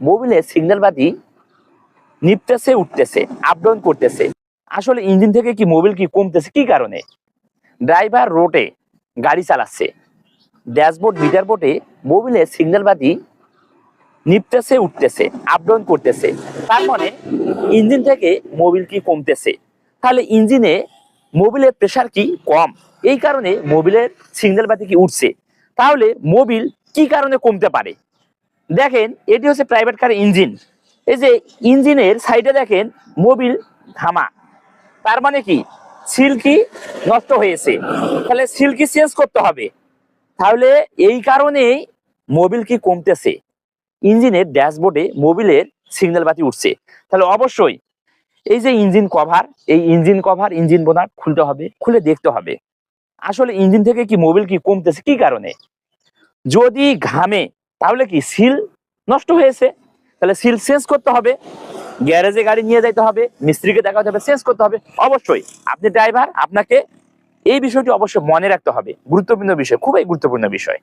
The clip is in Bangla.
মোবিলের সিগন্যাল বাতি নিপতেছে, উঠতেছে আপ ডাউন করতেছে। আসলে ইঞ্জিন থেকে কি মোবিল কি কমতেছে, কি কারণে? ড্রাইভার রোডে গাড়ি চালাচ্ছে। ড্যাশবোর্ড মিটার বোর্ডে মোবিলের সিগন্যাল বাতি নিপতেছে, উঠতেছে আপ ডাউন করতেছে। তার মানে ইঞ্জিন থেকে মোবিল কি কমতেছে? তাহলে ইঞ্জিনে মোবিলের প্রেসার কি কম? এই কারণে মোবিলের সিগন্যাল বাতি কি উঠছে? তাহলে মোবিল কি কারণে কমতে পারে? দেখেন, এটি হচ্ছে প্রাইভেট কার ইঞ্জিন এই যে ইঞ্জিনের সাইডে দেখেন মোবিল থামা তার মানে কি? সিল্কি নষ্ট হয়েছে। তাহলে সিল্কি চেঞ্জ করতে হবে। তাহলে এই কারণেই মোবিল কি কমতেছে? ইঞ্জিনের ড্যাশবোর্ডে মোবিলের সিগন্যাল বাতি উঠছে। তাহলে অবশ্যই এই যে ইঞ্জিন কভার এই ইঞ্জিন কভার ইঞ্জিন বোনার খুলতে হবে, খুলে দেখতে হবে। আসলে ইঞ্জিন থেকে কি মোবিল কি কমতেছে? কি কারণে? যদি ঘামে তাহলে কি সিল নষ্ট হয়েছে? তাহলে সিল চেঞ্জ করতে হবে, গ্যারেজে গাড়ি নিয়ে যাইতে হবে, মিস্ত্রিকে দেখাতে হবে, চেঞ্জ করতে হবে। অবশ্যই আপনি ড্রাইভার, আপনাকে এই বিষয়টি অবশ্যই মনে রাখতে হবে। গুরুত্বপূর্ণ বিষয়, খুবই গুরুত্বপূর্ণ বিষয়।